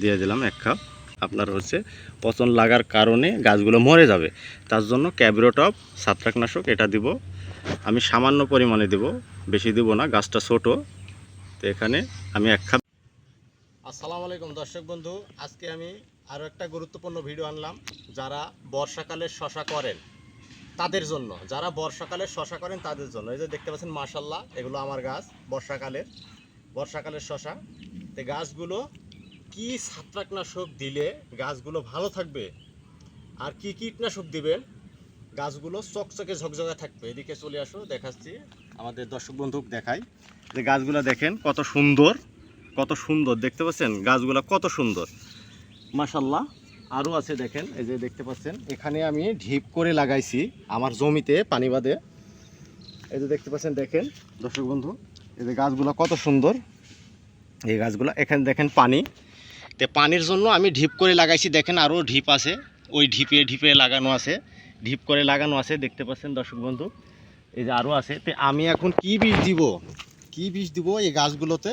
দিয়ে দিলাম এক কাপ। আপনার হচ্ছে পচন লাগার কারণে গাছগুলো মরে যাবে। তার জন্য ক্যাব্রোটপ ছত্রাকনাশক এটা দিব। আমি সামান্য পরিমাণে দিব, বেশি দিব না, গাছটা ছোট। তো এখানে আমি এক কাপ আসসালামু আলাইকুম দর্শক বন্ধু, আজকে আমি আরও একটা গুরুত্বপূর্ণ ভিডিও আনলাম। যারা বর্ষাকালে শশা করেন, তাদের জন্য, যারা বর্ষাকালে শশা করেন, তাদের জন্য। এই যে দেখতে পাচ্ছেন মাশাল্লাহ এগুলো আমার গাছ, বর্ষাকালের বর্ষাকালের শশা। তো গাছগুলো কি ছত্রাকনাশক দিলে গাছগুলো ভালো থাকবে? আর কি কীটনাশক দিবেন গাছগুলো চকচকে ঝকঝকে থাকবে। এদিকে চলে আসো, দেখাচ্ছি। আমাদের দর্শক বন্ধুক দেখাই। যে গাছগুলো দেখেন, কত সুন্দর কত সুন্দর। দেখতে পাচ্ছেন? গাছগুলো কত সুন্দর। মাশাল্লাহ আরও আছে দেখেন, এই যে দেখতে পাচ্ছেন। এখানে আমি ঢিপ করে লাগাইছি আমার জমিতে, পানি বাদে। এই যে দেখতে পাচ্ছেন, দেখেন, দর্শক বন্ধু, এই যে গাছগুলো কত সুন্দর। এই গাছগুলো, এখানে দেখেন পানি। তে পানির জন্য আমি ঢিপ করে লাগাইছি, দেখেন আরও ঢিপ আছে। ওই ঢিপে ঢিপে লাগানো আছে, ঢিপ করে লাগানো আছে, দেখতে পাচ্ছেন দর্শক বন্ধু, এই যে আরও আছে। তে আমি এখন কি বীজ দিব? কি বীজ দিব এই গাছগুলোতে?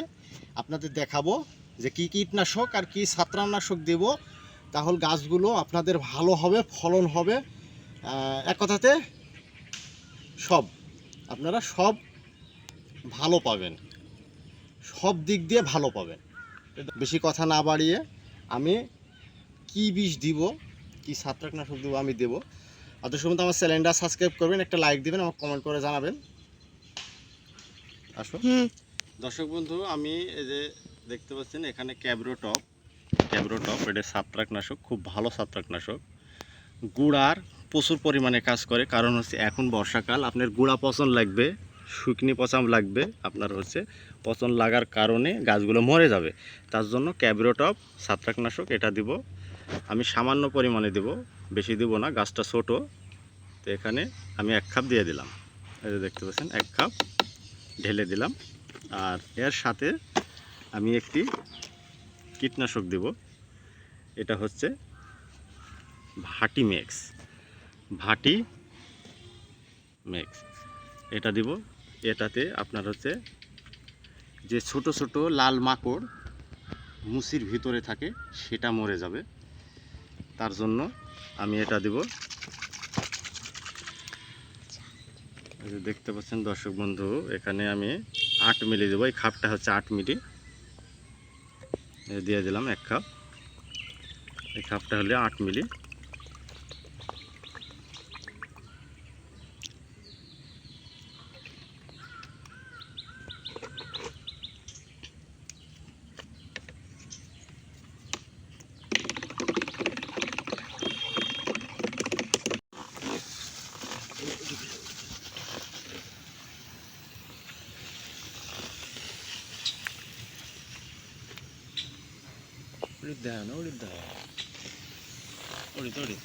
আপনাদের দেখাবো যে কি কীটনাশক আর কি ছত্রাকনাশক দেব, তাহলে গাছগুলো আপনাদের ভালো হবে, ফলন হবে। এক কথাতে সব, আপনারা সব ভালো পাবেন। সব দিক দিয়ে ভালো পাবেন। বেশি কথা না বাড়িয়ে আমি কি বিষ দিব কি ছত্রাকনাশক দেবো আমি দেবো। অত সময় আমার চ্যানেলটা সাবস্ক্রাইব করবেন একটা লাইক দিবেন আমাকে কমেন্ট করে জানাবেন। আসো। দর্শক বন্ধু আমি এই যে দেখতে পাচ্ছেন এখানে ক্যাব্রো টপ। ক্যাব্রো টপ এটা ছত্রাকনাশক খুব ভালো ছত্রাকনাশক। গুড়ার প্রচুর পরিমাণে কাজ করে কারণ হচ্ছে এখন বর্ষাকাল আপনার গুড়া পচন লাগবে। শুকনি পচাম লাগবে, আপনার হচ্ছে পচন লাগার কারণে গাছগুলো মরে যাবে। তার জন্য ক্যাবরোটপ ছত্রাকনাশক এটা দিব। আমি সামান্য পরিমাণে দেব, বেশি দিব না, গাছটা ছোট। তো এখানে আমি এক কাপ দিয়ে দিলাম। এই যে দেখতে পাচ্ছেন, এক কাপ ঢেলে দিলাম। আর এর সাথে আমি একটি কীটনাশক দেব। এটা হচ্ছে ভাটি মিক্স ভাটি মিক্স এটা দিব এটাতে আপনার হচ্ছে যে ছোট ছোট লাল মাকড় মুসির ভিতরে থাকে, সেটা মরে যাবে। তার জন্য আমি এটা দিব। দেখতে পাচ্ছেন দর্শক বন্ধু, এখানে আমি আট মিলি দেবো। এই খাপটা হচ্ছে আট মিলি। দিয়ে দিলাম এক খাপ। এই খাপটা হলে আট মিলি। উড়িদ দেয় না উড়িদ দেয় উড়িদ উড়িদ